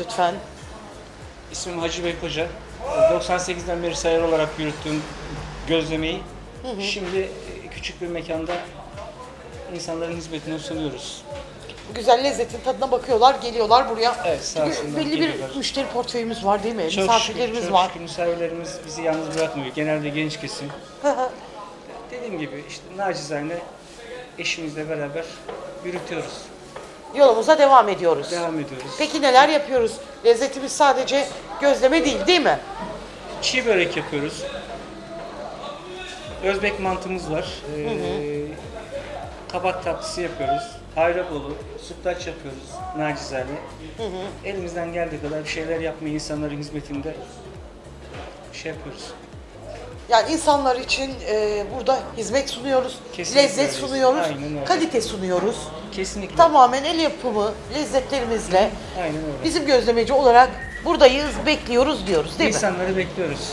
lütfen. İsmim Hacı Bey Koca. 98'den beri sayar olarak yürüttüğüm gözlemeyi şimdi e, küçük bir mekanda insanların hizmetine sunuyoruz. Güzel lezzetin tadına bakıyorlar, geliyorlar buraya. Evet, sağ Çünkü olsunlar, belli bir geliyorlar. müşteri portföyümüz var değil mi? Çok şükür, Misafirlerimiz çok var. şükür misafirlerimiz bizi yalnız bırakmıyor. Genelde genç kesim. Dediğim gibi işte nacizane eşimizle beraber yürütüyoruz. Yolumuza devam ediyoruz. Devam ediyoruz. Peki neler yapıyoruz? Lezzetimiz sadece gözleme değil değil mi? Çiğ börek yapıyoruz. Özbek mantımız var. Ee, kabak tatlısı yapıyoruz. Hayrabolu, sütlaç yapıyoruz nacizane. Elimizden geldiği kadar bir şeyler yapmayı insanların hizmetinde şey yapıyoruz. Yani insanlar için e, burada hizmet sunuyoruz, Kesinlikle lezzet öyle. sunuyoruz, Aynen öyle. kalite sunuyoruz. Kesinlikle. Tamamen el yapımı lezzetlerimizle Aynen öyle. bizim gözlemeci olarak buradayız, bekliyoruz diyoruz değil mi? İnsanları bekliyoruz.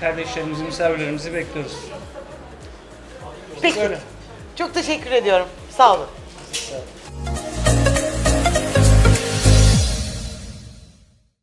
Kardeşlerimizi, misafirlerimizi bekliyoruz. Peki. Böyle. Çok teşekkür ediyorum. Sağ olun.